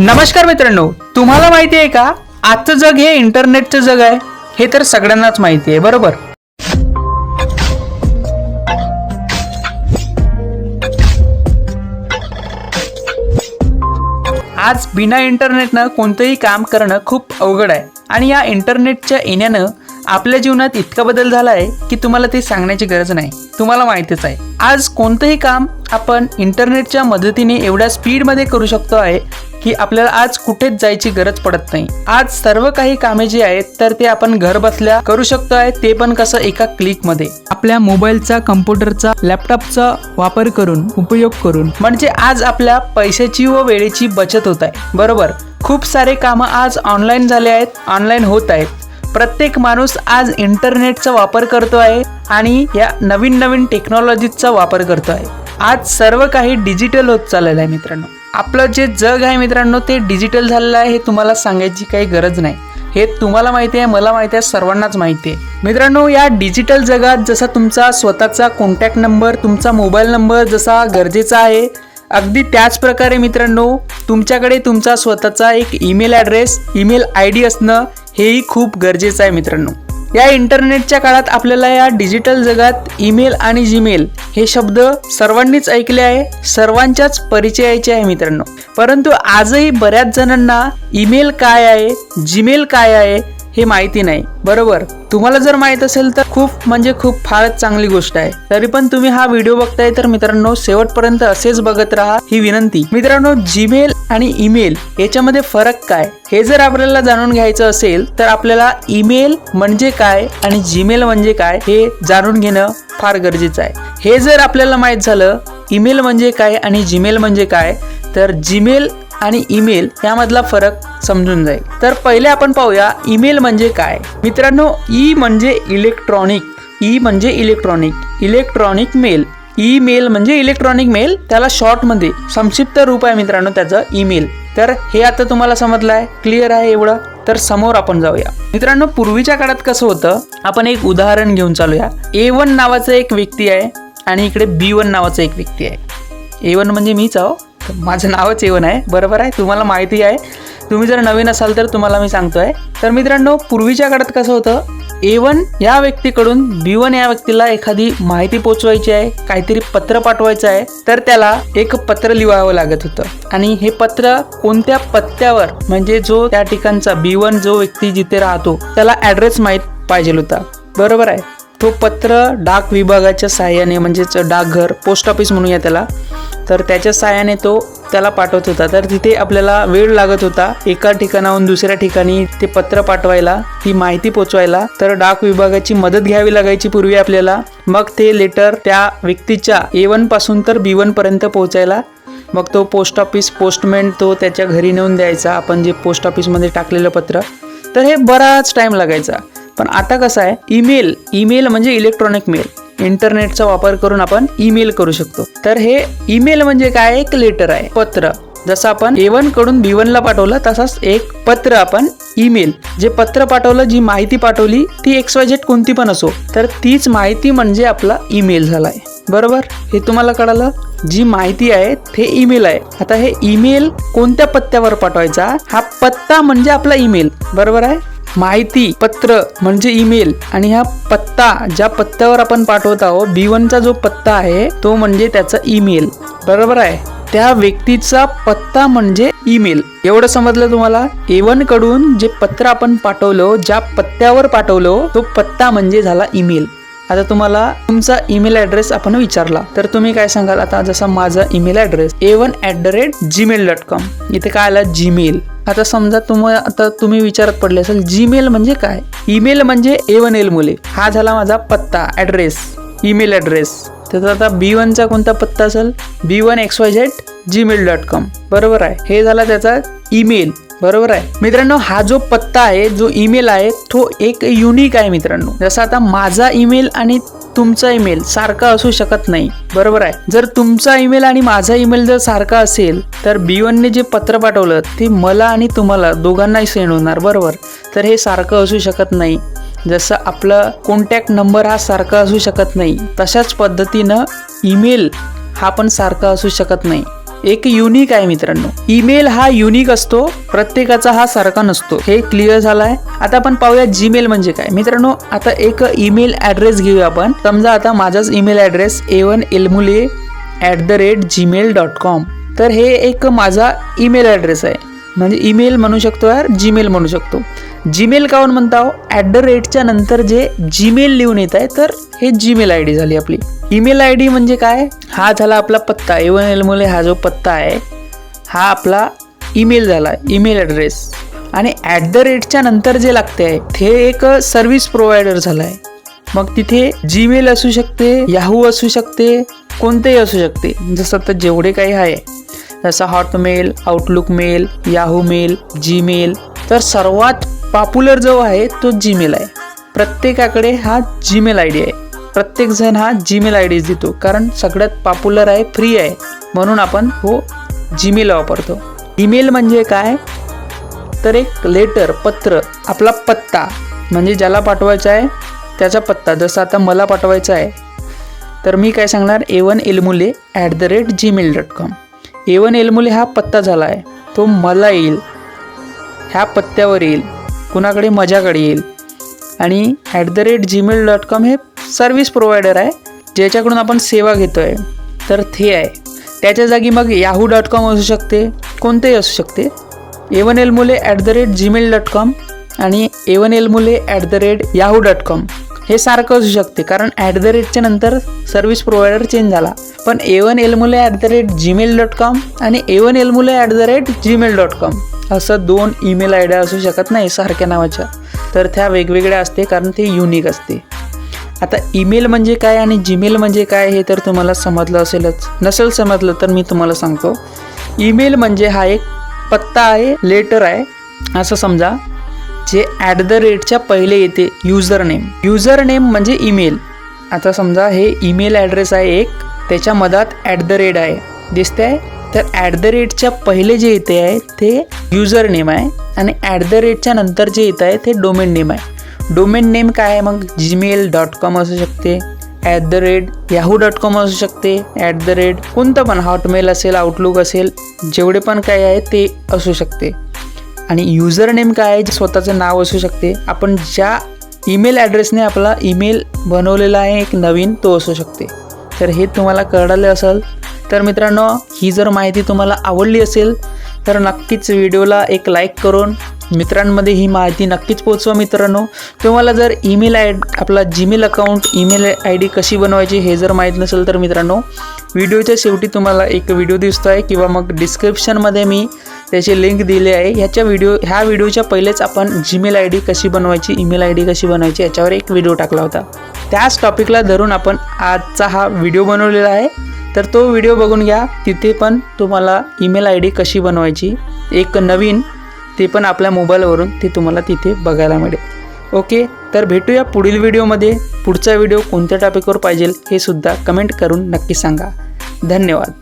नमस्कार मित्रांनो तुम्हाला माहिती आहे का? आजचं जग हे इंटरनेटचं जग आहे. हे तर सगळ्यांनाच माहिती आहे बरोबर? आज बिना इंटरनेटनं कोणतंही काम करणं खूप अवघड आहे. आणि या इंटरनेटच्या येण्यानं आपल्या जीवनात इतका बदल झाला आहे की तुम्हाला ते सांगण्याची गरज नाही. तुम्हाला माहितीच आहे. आज कोणतंही काम आपण इंटरनेटच्या मदतीने एवढ्या स्पीडमध्ये करू शकतो आहे की आपल्याला आज कुठेच जायची गरज पडत नाही. आज सर्व काही कामे जी आहेत तर ते आपण घर बसल्या करू शकतो आहे ते पण कसं एका क्लिकमध्ये. आपल्या मोबाईलचा कम्प्युटरचा लॅपटॉपचा वापर करून उपयोग करून. म्हणजे आज आपल्या पैशाची व वेळेची बचत होत आहे. बरोबर? खूप सारे कामं आज ऑनलाईन झाले आहेत ऑनलाईन होत आहेत. प्रत्येक माणूस आज इंटरनेटचा वापर करतो आहे आणि या नवीन नवीन टेक्नॉलॉजीचा वापर करतो आहे. आज सर्व काही डिजिटल होत चाललेलं आहे मित्रांनो. आपलं जे जग आहे मित्रांनो ते डिजिटल झालेलं आहे हे तुम्हाला सांगायची काही गरज नाही. हे तुम्हाला माहिती आहे मला माहिती आहे सर्वांनाच माहिती आहे. मित्रांनो या डिजिटल जगात जसा तुमचा स्वतःचा कॉन्टॅक्ट नंबर तुमचा मोबाईल नंबर जसा गरजेचा आहे अगदी त्याच प्रकारे मित्रांनो तुमच्याकडे तुमचा स्वतःचा एक email address email I D असणं हेही खूप गरजेचं आहे मित्रांनो. या इंटरनेटच्या काळात आपल्याला या डिजिटल जगात ईमेल आणि जीमेल हे शब्द सर्वांनीच ऐकले आहे सर्वांच्याच परिचयाचे आहे मित्रांनो. परंतु आजही बऱ्याच जणांना ईमेल काय आहे जीमेल काय आहे हे माहिती नाही. बरोबर. तुम्हाला जर माहीत असेल तर खूप म्हणजे खूप फारच चांगली गोष्ट आहे. तरी पण तुम्ही हा व्हिडिओ बघताय तर मित्रांनो शेवटपर्यंत असेच बघत राहा ही विनंती. मित्रांनो जीमेल आणि ईमेल याच्यामध्ये फरक काय? हे जर आपल्याला जाणून घ्यायचं असेल तर आपल्याला ईमेल म्हणजे काय आणि जीमेल म्हणजे काय हे जाणून घेणं फार गरजेचं आहे. हे जर आपल्याला माहीत झालं ईमेल म्हणजे काय आणि जीमेल म्हणजे काय तर जीमेल आणि ईमेल यामधला फरक समजून जाईल. तर पहिले आपण पाहूया ईमेल म्हणजे काय? मित्रांनो ई म्हणजे इलेक्ट्रॉनिक. ई म्हणजे इलेक्ट्रॉनिक. Electronic mail. ईमेल म्हणजे इलेक्ट्रॉनिक मेल. त्याला शॉर्टमध्ये संक्षिप्त रूप आहे मित्रांनो त्याचं ईमेल. तर हे आता तुम्हाला समजलं आहे क्लिअर आहे एवढं? तर समोर आपण जाऊया. मित्रांनो पूर्वीच्या काळात कसं होतं? आपण एक उदाहरण घेऊन चालूया. ए वन नावाचा एक व्यक्ती आहे आणि इकडे बी वन नावाचा एक व्यक्ती आहे. ए वन म्हणजे मीच आहो माझं नावच ए आहे. बरोबर आहे? तुम्हाला माहिती आहे. तुम्ही जर नवीन असाल तर तुम्हाला मी सांगतो आहे तर मित्रांनो पूर्वीच्या काळात कसं होतं? ए वन या व्यक्तीकडून बी वन या व्यक्तीला एखादी माहिती पोचवायची आहे काहीतरी पत्र पाठवायचं आहे तर त्याला एक पत्र लिहावं लागत होतं. आणि हे पत्र कोणत्या पत्त्यावर म्हणजे जो त्या ठिकाणचा बी वन जो व्यक्ती जिथे राहतो त्याला ॲड्रेस माहीत पाहिजे होता. बरोबर आहे? तो पत्र डाक विभागाच्या सहाय्याने म्हणजेच डाकघर पोस्ट ऑफिस म्हणूया त्याला तर त्याच्या सहाय्याने तो त्याला पाठवत होता. तर तिथे आपल्याला वेळ लागत होता. एका ठिकाणाहून दुसऱ्या ठिकाणी ते पत्र पाठवायला ती माहिती पोचवायला तर डाक विभागाची मदत घ्यावी लागायची पूर्वी आपल्याला. मग ते लेटर त्या व्यक्तीच्या ए वनपासून तर बी वन पर्यंत पोहोचायला मग तो पोस्ट ऑफिस पोस्टमॅन तो त्याच्या घरी नेऊन द्यायचा. आपण जे पोस्ट ऑफिसमध्ये टाकलेलं पत्र. तर हे बराच टाईम लागायचा. पण आता कसं आहे ईमेल ईमेल म्हणजे इलेक्ट्रॉनिक मेल इंटरनेटचा वापर करून आपण ईमेल करू शकतो. तर हे ईमेल म्हणजे काय? एक लेटर आहे पत्र. जसं आपण ए वनकडून बी ला पाठवलं तसंच एक पत्र आपण ईमेल जे पत्र पाठवलं जी माहिती पाठवली ती एक्स वाय झेड कोणती पण असो तर तीच माहिती म्हणजे आपला ईमेल झाला आहे बरोबर? हे तुम्हाला कळालं? जी माहिती आहे ते ईमेल आहे. आता हे ईमेल कोणत्या पत्त्यावर पाठवायचा? हा पत्ता म्हणजे आपला ईमेल बरोबर आहे? माहिती पत्र म्हणजे ईमेल. आणि हा पत्ता ज्या पत्त्यावर आपण पाठवत आहोत बी वनचा जो पत्ता आहे तो म्हणजे त्याचा ईमेल. बरोबर आहे? त्या व्यक्तीचा पत्ता म्हणजे ईमेल. एवढं समजलं तुम्हाला? ए वनकडून जे पत्र आपण पाठवलं ज्या पत्त्यावर पाठवलं तो पत्ता म्हणजे झाला ईमेल. आता तुम्हाला तुमचा ईमेल ॲड्रेस आपण विचारला. तर तुम्ही काय सांगाल? आता जसा माझा email address A one at the rate Gmail dot com इथे काय आला? जीमेल आता समजा तुम्हाला आता तुम्ही विचारत पडले असेल जीमेल म्हणजे काय? ईमेल म्हणजे ए वन एल मुले. हा झाला माझा पत्ता ॲड्रेस ईमेल ॲड्रेस तर आता बी वनचा कोणता पत्ता असेल? B one X Y Z Gmail dot com बरोबर आहे. हे झाला त्याचा ईमेल. बरोबर आहे? मित्रांनो हा जो पत्ता आहे जो ईमेल आहे तो एक युनिक आहे मित्रांनो. जसं आता माझा ईमेल आणि तुमचा ईमेल सारखा असू शकत नाही. बरोबर आहे? जर तुमचा ईमेल आणि माझा ईमेल जर सारखा असेल तर बी वनने जे पत्र पाठवलं ते मला आणि तुम्हाला दोघांनाही सेंड होणार. बरोबर? तर हे सारखं असू शकत नाही. जसं आपलं कॉन्टॅक्ट नंबर हा सारखा असू शकत नाही. तशाच पद्धतीनं ईमेल हा पण सारखा असू शकत नाही. एक युनिक आहे मित्रांनो. ईमेल हा युनिक असतो प्रत्येकाचा हा सारखा नसतो. हे क्लिअर झालाय. आता आपण पाहूया जीमेल म्हणजे काय. मित्रांनो आता एक ईमेल ऍड्रेस घेऊया आपण. समजा आता माझाच email address A one एलमुले at the rate Gmail dot com तर हे एक माझा ईमेल ॲड्रेस आहे. म्हणजे ईमेल म्हणू शकतो यार जीमेल म्हणू शकतो. जीमेल काऊन म्हणता ॲट द रेटच्या नंतर जे जीमेल लिहून येत आहे तर हे जीमेल आय डी झाली आपली. ईमेल आय डी म्हणजे काय? हा झाला आपला पत्ता. एवन वन एलमुले हा जो पत्ता आहे हा आपला ईमेल झाला. ईमेल ॲड्रेस आणि ॲट द रेटच्या नंतर जे लागते आहे ते एक सर्व्हिस प्रोव्हायडर झाला आहे मग तिथे जीमेल असू शकते याहू असू शकते कोणतेही असू शकते. जसं तर जेवढे काही आहे जसं Hotmail Outlook mail Yahoo mail Gmail तर सर्वात पॉप्युलर जो आहे तो जीमेल आहे. प्रत्येकाकडे हा जीमेल आय डी आहे. प्रत्येकजण हा जीमेल आय डीच देतो कारण सगळ्यात पॉप्युलर आहे फ्री आहे. म्हणून आपण हो जीमेल वापरतो. ईमेल म्हणजे काय? तर एक लेटर पत्र आपला पत्ता. म्हणजे ज्याला पाठवायचा आहे त्याचा पत्ता. जसं आता मला पाठवायचा आहे तर मी काय सांगणार? A one एलमुले at the rate Gmail dot com A one एलमुले हा पत्ता झाला आहे. तो मला येईल. ह्या पत्त्यावर येईल. कुणाकडे माझ्याकडे येईल. आणि at the rate Gmail dot com हे सर्व्हिस प्रोव्हायडर आहे ज्याच्याकडून आपण सेवा घेतो आहे तर ते आहे. त्याच्या जागी मग याहू डॉट कॉम असू शकते कोणतेही असू शकते. ए वन एल मुले at the rate Gmail dot com आणि एवन एल मुले at the rate Yahoo dot com हे सारखं असू शकते. कारण ॲट द रेटच्या नंतर सर्व्हिस प्रोव्हायडर चेंज झाला. पण A one एलमुले at the rate Gmail dot com आणि A one एलमुले at the rate Gmail dot com असं दोन ईमेल आय डी असू शकत नाही सारख्या नावाच्या. तर त्या वेगवेगळ्या असते कारण ते युनिक असते. आता ईमेल म्हणजे काय आणि जीमेल म्हणजे काय हे तर तुम्हाला समजलं असेलच. नसेल समजलं तर मी तुम्हाला सांगतो. ईमेल म्हणजे हा एक पत्ता आहे लेटर आहे. असं समजा जे ॲट द रेटच्या पहिले येते युजर नेम युजर नेम म्हणजे ईमेल आता समजा हे ईमेल ॲड्रेस आहे एक त्याच्या मधात ॲट द रेट आहे. दिसते आहे तर ॲट द रेटच्या पहिले जे येते आहे ते युजर नेम आहे. आणि ॲट द रेटच्या नंतर जे येत आहे ते डोमेन नेम आहे. डोमेन नेम काय आहे मग? जीमेल डॉट कॉम असू शकते. At the rate Yahoo dot com असू शकते. ॲट द रेट कोणतं पण हॉटमेल असेल आउटलुक असेल जेवढे पण काय आहे ते असू शकते. आणि युजर नेम काय आहे जे स्वतःचं नाव असू शकते आपण ज्या ईमेल ॲड्रेसने आपला ईमेल बनवलेला आहे एक नवीन तो असू शकते. तर हे तुम्हाला कळलं असेल तर मित्रांनो ही जर माहिती तुम्हाला आवडली असेल तर नक्कीच व्हिडिओला एक लाईक करून मित्रांमध्ये ही माहिती नक्कीच पोचवा मित्रांनो. तुम्हाला जर ईमेल आय आपला Gmail account email I D कशी बनवायची हे जर माहीत नसेल तर मित्रांनो व्हिडिओच्या शेवटी तुम्हाला एक व्हिडिओ दिसतो आहे किंवा मग डिस्क्रिप्शनमध्ये मी त्याची लिंक दिली आहे. ह्याच्या व्हिडिओ ह्या व्हिडिओच्या पहिलेच आपण जीमेल आय डी कशी बनवायची ईमेल आय डी कशी बनवायची याच्यावर एक व्हिडिओ टाकला होता. त्याच टॉपिकला धरून आपण आजचा हा व्हिडिओ बनवलेला आहे. तर तो व्हिडिओ बघून घ्या. तिथे पण तुम्हाला ईमेल आय डी कशी बनवायची एक नवीन ते पण आपल्या मोबाईलवरून ते तुम्हाला तिथे बघायला मिळेल. ओके? तर भेटूया पुढील व्हिडिओमध्ये पुढचा व्हिडिओ कोणत्या टॉपिकवर पाहिजे हे सुद्धा कमेंट करून नक्की सांगा. धन्यवाद.